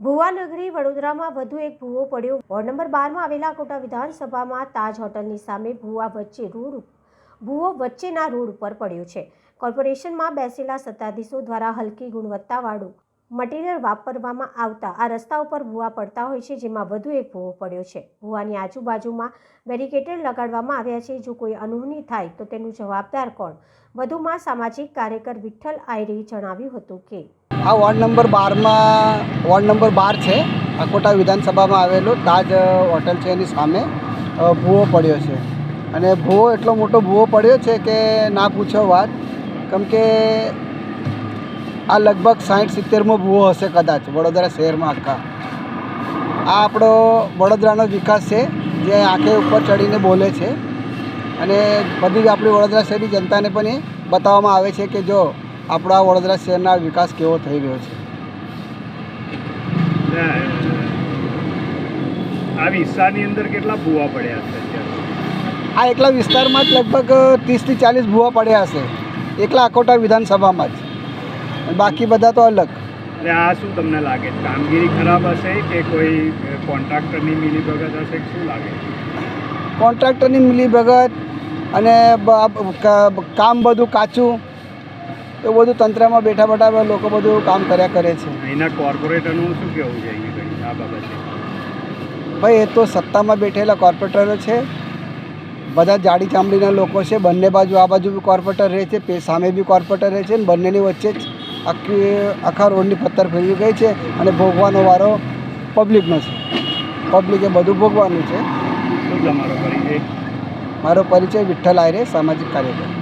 ભુવાનગરી વડોદરામાં વધુ એક ભૂવો પડ્યો. વોર્ડ નંબર બારમાં આવેલા કોટા વિધાનસભામાં તાજ હોટલની સામે ભૂવા વચ્ચે રોડ ભૂવો વચ્ચેના રોડ ઉપર પડ્યો છે. કોર્પોરેશનમાં બેસેલા સત્તાધીશો દ્વારા હલકી ગુણવત્તાવાળું મટીરિયલ વાપરવામાં આવતા આ રસ્તા ઉપર ભૂવા પડતા હોય છે, જેમાં વધુ એક ભૂવો પડ્યો છે. ભૂવાની આજુબાજુમાં બેરિકેટર લગાડવામાં આવ્યા છે. જો કોઈ અનહોની થાય તો તેનું જવાબદાર કોણ? વધુમાં સામાજિક કાર્યકર વિઠ્ઠલ આયરે જણાવ્યું હતું કે આ વોર્ડ નંબર બારમાં, વોર્ડ નંબર બાર છે. અકોટા વિધાનસભામાં આવેલું તાજ હોટલ છે એની સામે. ભૂવો પડ્યો છે. અને ભૂવો, એટલો મોટો ભૂવો પડ્યો છે કે ના પૂછો વાત. કેમ કે આ લગભગ સાઠ સિત્તેરમો ભૂવો હશે કદાચ, વડોદરા શહેરમાં આખા. આ આપણો વડોદરાનો વિકાસ છે, જે આંખે ઉપર ચડીને બોલે છે. અને બધી આપણી વડોદરા શહેરની જનતાને પણ એ બતાવવામાં આવે છે કે જો આપણા વડોદરા શહેરના વિકાસ કેવો થઈ રહ્યો છે? આ વિસ્તારની અંદર કેટલા ભૂવા પડ્યા છે આ એકલા વિસ્તારમાં જ લગભગ ત્રીસથી ચાલીસ ભૂવા પડ્યા હશે. એકલા અકોટા વિધાનસભામાં જ. અને બાકી બધા તો અલગ. એટલે આ શું તમને લાગે? કામગીરી ખરાબ હશે કે કોઈ કોન્ટ્રાક્ટરની મિલીભગત હશે શું લાગે? કોન્ટ્રાક્ટરની મિલીભગત અને કામ બધું કાચું. એ બધું તંત્રમાં બેઠા બેઠા લોકો બધું કામ કર્યા કરે છે. અહીંના કોર્પોરેટરનું શું કહેવું છે આ બાબતે? ભાઈ એ તો સત્તામાં બેઠેલા કોર્પોરેટરો છે. બધા જાડી ચામડીના લોકો છે. બંને બાજુ આ બાજુ બી કોર્પોરેટર રહે છે. સામે બી કોર્પોરેટર રહે છે અને બંનેની વચ્ચે જ આખી આખા રોડની પથ્થર ફેરવી ગઈ છે અને ભોગવાનો વારો પબ્લિકનો છે. પબ્લિકે બધું ભોગવાનું છે. શું તમારો પરિચય? મારો પરિચય વિઠ્ઠલ આયરે સામાજિક કાર્યકર.